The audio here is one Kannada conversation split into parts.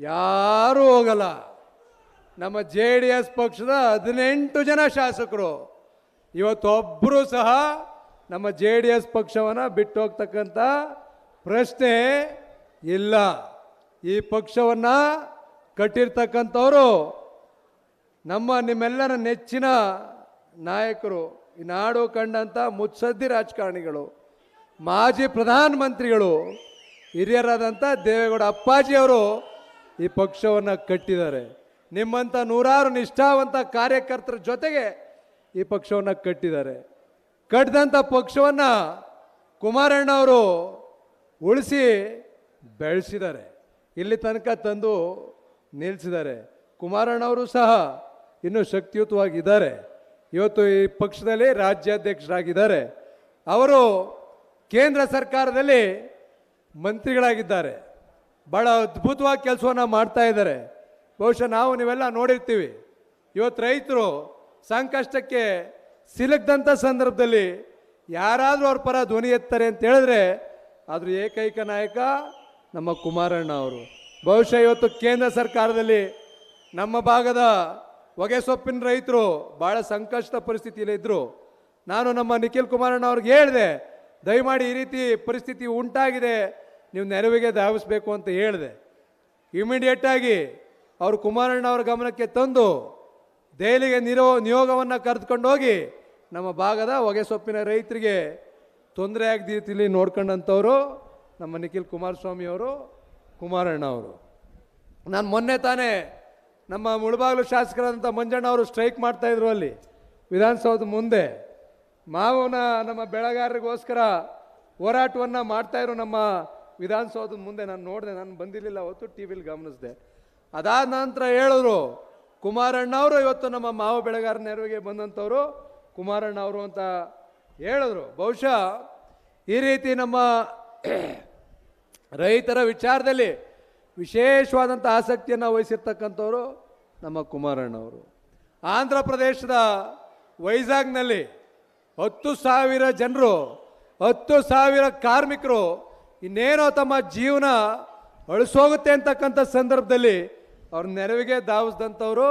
ಯಾರೂ ಹೋಗಲ್ಲ. ನಮ್ಮ ಜೆ ಡಿ ಎಸ್ ಪಕ್ಷದ ಹದಿನೆಂಟು ಜನ ಶಾಸಕರು. ಇವತ್ತೊಬ್ಬರು ಸಹ ನಮ್ಮ ಜೆ ಡಿ ಎಸ್ ಪಕ್ಷವನ್ನು ಬಿಟ್ಟು ಹೋಗ್ತಕ್ಕಂಥ ಪ್ರಶ್ನೆ ಇಲ್ಲ. ಈ ಪಕ್ಷವನ್ನು ಕಟ್ಟಿರ್ತಕ್ಕಂಥವರು ನಮ್ಮ ನಿಮ್ಮೆಲ್ಲರ ನೆಚ್ಚಿನ ನಾಯಕರು, ಈ ನಾಡು ಕಂಡಂಥ ಮುತ್ಸದ್ದಿ ರಾಜಕಾರಣಿಗಳು, ಮಾಜಿ ಪ್ರಧಾನಮಂತ್ರಿಗಳು ಹಿರಿಯರಾದಂಥ ದೇವೇಗೌಡ ಅಪ್ಪಾಜಿಯವರು ಈ ಪಕ್ಷವನ್ನು ಕಟ್ಟಿದ್ದಾರೆ. ನಿಮ್ಮಂಥ ನೂರಾರು ನಿಷ್ಠಾವಂತ ಕಾರ್ಯಕರ್ತರ ಜೊತೆಗೆ ಈ ಪಕ್ಷವನ್ನು ಕಟ್ಟಿದ್ದಾರೆ. ಕಟ್ಟಿದಂಥ ಪಕ್ಷವನ್ನು ಕುಮಾರಣ್ಣ ಅವರು ಉಳಿಸಿ ಬೆಳೆಸಿದ್ದಾರೆ. ಇಲ್ಲಿ ತನಕ ತಂದು ನಿಲ್ಲಿಸಿದ್ದಾರೆ. ಕುಮಾರಣ್ಣವರು ಸಹ ಇನ್ನೂ ಶಕ್ತಿಯುತವಾಗಿದ್ದಾರೆ. ಇವತ್ತು ಈ ಪಕ್ಷದಲ್ಲಿ ರಾಜ್ಯಾಧ್ಯಕ್ಷರಾಗಿದ್ದಾರೆ. ಅವರು ಕೇಂದ್ರ ಸರ್ಕಾರದಲ್ಲಿ ಮಂತ್ರಿಗಳಾಗಿದ್ದಾರೆ. ಭಾಳ ಅದ್ಭುತವಾಗಿ ಕೆಲಸವನ್ನು ಮಾಡ್ತಾ ಇದ್ದಾರೆ. ಬಹುಶಃ ನಾವು ನೀವೆಲ್ಲ ನೋಡಿರ್ತೀವಿ. ಇವತ್ತು ರೈತರು ಸಂಕಷ್ಟಕ್ಕೆ ಸಿಲುಕ್ದಂಥ ಸಂದರ್ಭದಲ್ಲಿ ಯಾರಾದರೂ ಅವ್ರ ಪರ ಧ್ವನಿ ಎತ್ತಾರೆ ಅಂತ ಹೇಳಿದ್ರೆ ಅದ್ರ ಏಕೈಕ ನಾಯಕ ನಮ್ಮ ಕುಮಾರಣ್ಣ ಅವರು. ಬಹುಶಃ ಇವತ್ತು ಕೇಂದ್ರ ಸರ್ಕಾರದಲ್ಲಿ ನಮ್ಮ ಭಾಗದ ಹೊಗೆಸೊಪ್ಪಿನ ರೈತರು ಭಾಳ ಸಂಕಷ್ಟ ಪರಿಸ್ಥಿತಿಯಲ್ಲಿ ಇದ್ದರು ನಾನು ನಮ್ಮ ನಿಖಿಲ್ ಕುಮಾರಣ್ಣ ಅವ್ರಿಗೆ ಹೇಳಿದೆ, ದಯಮಾಡಿ ಈ ರೀತಿ ಪರಿಸ್ಥಿತಿ ಉಂಟಾಗಿದೆ. ನೀವು ನೆರವಿಗೆ ಧಾವಿಸ್ಬೇಕು ಅಂತ ಹೇಳಿದೆ. ಇಮಿಡಿಯೇಟಾಗಿ ಅವರು ಕುಮಾರಣ್ಣ ಅವರ ಗಮನಕ್ಕೆ ತಂದು ದೆಹಲಿಗೆ ನಿರೋ, ನಿಯೋಗವನ್ನು ಕರೆದುಕೊಂಡು ಹೋಗಿ ನಮ್ಮ ಭಾಗದ ಹೊಗೆಸೊಪ್ಪಿನ ರೈತರಿಗೆ ತೊಂದರೆ ಆಗದ ರೀತಿಯಲ್ಲಿ ನೋಡ್ಕೊಂಡಂಥವ್ರು ನಮ್ಮ ನಿಖಿಲ್ ಕುಮಾರಸ್ವಾಮಿಯವರು ಕುಮಾರಣ್ಣ ಅವರು. ನಾನು ಮೊನ್ನೆ ತಾನೇ ನಮ್ಮ ಮುಳುಬಾಗಿಲು ಶಾಸಕರಾದಂಥ ಮಂಜಣ್ಣ ಅವರು ಸ್ಟ್ರೈಕ್ ಮಾಡ್ತಾಯಿದ್ರು ಅಲ್ಲಿ ವಿಧಾನಸೌಧದ ಮುಂದೆ. ಮಾವನ ನಮ್ಮ ಬೆಳೆಗಾರರಿಗೋಸ್ಕರ ಹೋರಾಟವನ್ನು ಮಾಡ್ತಾಯಿದ್ರು ನಮ್ಮ ವಿಧಾನಸೌಧದ ಮುಂದೆ ನಾನು ನೋಡಿದೆ, ನಾನು ಬಂದಿರಲಿಲ್ಲ ಅವತ್ತು, ಟಿ ವಿಲಿ ಗಮನಿಸಿದೆ. ಅದಾದ ನಂತರ ಹೇಳಿದ್ರು, ಕುಮಾರಣ್ಣ ಅವರು ಇವತ್ತು ನಮ್ಮ ಮಾವ ಬೆಳೆಗಾರ ನೆರವಿಗೆ ಬಂದಂಥವರು ಕುಮಾರಣ್ಣ ಅವರು ಅಂತ ಹೇಳಿದ್ರು. ಬಹುಶಃ ಈ ರೀತಿ ನಮ್ಮ ರೈತರ ವಿಚಾರದಲ್ಲಿ ವಿಶೇಷವಾದಂಥ ಆಸಕ್ತಿಯನ್ನು ವಹಿಸಿರ್ತಕ್ಕಂಥವರು ನಮ್ಮ ಕುಮಾರಣ್ಣವರು ಆಂಧ್ರ ಪ್ರದೇಶದ ವೈಜಾಗ್ನಲ್ಲಿ ಹತ್ತು ಸಾವಿರ ಜನರು, ಹತ್ತು ಸಾವಿರ ಕಾರ್ಮಿಕರು ಇನ್ನೇನೋ ತಮ್ಮ ಜೀವನ ಅಳಿಸೋಗುತ್ತೆ ಅಂತಕ್ಕಂಥ ಸಂದರ್ಭದಲ್ಲಿ ಅವ್ರ ನೆರವಿಗೆ ಧಾವಿಸಿದಂಥವರು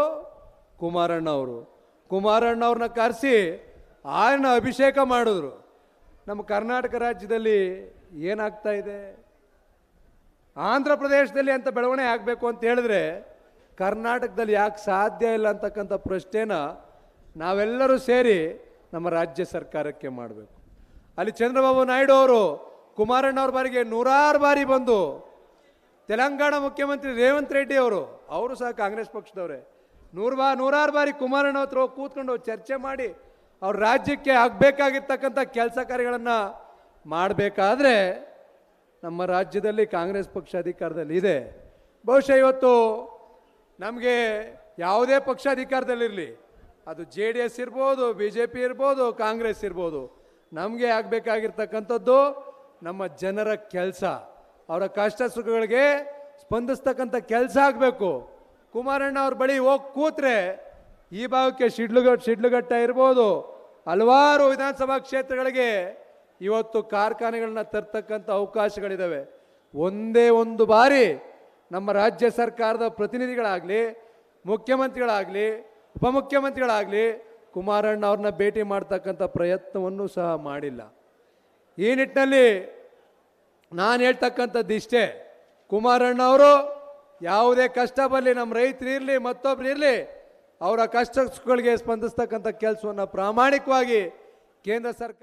ಕುಮಾರಣ್ಣ ಅವರು ಕುಮಾರಣ್ಣ ಅವ್ರನ್ನ ಕರೆಸಿ ಆಯನ ಅಭಿಷೇಕ ಮಾಡಿದ್ರು. ನಮ್ಮ ಕರ್ನಾಟಕ ರಾಜ್ಯದಲ್ಲಿ ಏನಾಗ್ತಾ ಇದೆ? ಆಂಧ್ರ ಪ್ರದೇಶದಲ್ಲಿ ಅಂತ ಬೆಳವಣಿಗೆ ಆಗಬೇಕು ಅಂತ ಹೇಳಿದ್ರೆ ಕರ್ನಾಟಕದಲ್ಲಿ ಯಾಕೆ ಸಾಧ್ಯ ಇಲ್ಲ ಅಂತಕ್ಕಂಥ ಪ್ರಶ್ನೆನ ನಾವೆಲ್ಲರೂ ಸೇರಿ ನಮ್ಮ ರಾಜ್ಯ ಸರ್ಕಾರಕ್ಕೆ ಮಾಡಬೇಕು. ಅಲ್ಲಿ ಚಂದ್ರಬಾಬು ನಾಯ್ಡು ಅವರು ಕುಮಾರಣ್ಣ ಅವ್ರ ಬಾರಿಗೆ ನೂರಾರು ಬಾರಿ ಬಂದು ತೆಲಂಗಾಣ ಮುಖ್ಯಮಂತ್ರಿ ರೇವಂತ್ ರೆಡ್ಡಿ ಅವರು ಅವರು ಸಹ ಕಾಂಗ್ರೆಸ್ ಪಕ್ಷದವರೇ, ನೂರು ಬಾ, ನೂರಾರು ಬಾರಿ ಕುಮಾರಣ್ಣ ಹತ್ರ ಹೋಗಿ ಕೂತ್ಕೊಂಡು ಚರ್ಚೆ ಮಾಡಿ ಅವ್ರ ರಾಜ್ಯಕ್ಕೆ ಆಗಬೇಕಾಗಿರ್ತಕ್ಕಂಥ ಕೆಲಸ ಕಾರ್ಯಗಳನ್ನು ಮಾಡಬೇಕಾದ್ರೆ ನಮ್ಮ ರಾಜ್ಯದಲ್ಲಿ ಕಾಂಗ್ರೆಸ್ ಪಕ್ಷ ಅಧಿಕಾರದಲ್ಲಿ ಇದೆ. ಬಹುಶಃ ಇವತ್ತು ನಮಗೆ ಯಾವುದೇ ಪಕ್ಷ ಅಧಿಕಾರದಲ್ಲಿರಲಿ, ಅದು ಜೆ ಡಿ ಎಸ್ ಇರ್ಬೋದು, ಬಿ ಜೆ ಪಿ ಇರ್ಬೋದು, ಕಾಂಗ್ರೆಸ್ ಇರ್ಬೋದು, ನಮಗೆ ಆಗಬೇಕಾಗಿರ್ತಕ್ಕಂಥದ್ದು ನಮ್ಮ ಜನರ ಕೆಲಸ. ಅವರ ಕಷ್ಟ ಸುಖಗಳಿಗೆ ಸ್ಪಂದಿಸ್ತಕ್ಕಂಥ ಕೆಲಸ ಆಗಬೇಕು. ಕುಮಾರಣ್ಣ ಅವ್ರ ಬಳಿ ಹೋಗಿ ಕೂತ್ರೆ ಈ ಭಾಗಕ್ಕೆ ಶಿಡ್ಲುಗಟ್ಟ ಶಿಡ್ಲುಗಟ್ಟ ಇರ್ಬೋದು. ಹಲವಾರು ವಿಧಾನಸಭಾ ಕ್ಷೇತ್ರಗಳಿಗೆ ಇವತ್ತು ಕಾರ್ಖಾನೆಗಳನ್ನ ತರ್ತಕ್ಕಂಥ ಅವಕಾಶಗಳಿದ್ದಾವೆ ಒಂದೇ ಒಂದು ಬಾರಿ ನಮ್ಮ ರಾಜ್ಯ ಸರ್ಕಾರದ ಪ್ರತಿನಿಧಿಗಳಾಗಲಿ, ಮುಖ್ಯಮಂತ್ರಿಗಳಾಗಲಿ, ಉಪಮುಖ್ಯಮಂತ್ರಿಗಳಾಗಲಿ ಕುಮಾರಣ್ಣ ಅವ್ರನ್ನ ಭೇಟಿ ಮಾಡ್ತಕ್ಕಂಥ ಪ್ರಯತ್ನವನ್ನು ಸಹ ಮಾಡಿಲ್ಲ. ಈ ನಿಟ್ಟಿನಲ್ಲಿ ನಾನು ಹೇಳ್ತಕ್ಕಂಥದ್ದು ಇಷ್ಟೇ. ಕುಮಾರಣ್ಣ ಅವರು ಯಾವುದೇ ಕಷ್ಟ ಬರಲಿ, ನಮ್ಮ ರೈತರು ಇರಲಿ, ಮತ್ತೊಬ್ರು ಇರಲಿ, ಅವರ ಕಷ್ಟಗಳಿಗೆ ಸ್ಪಂದಿಸ್ತಕ್ಕಂಥ ಕೆಲಸವನ್ನು ಪ್ರಾಮಾಣಿಕವಾಗಿ ಕೇಂದ್ರ ಸರ್ಕಾರ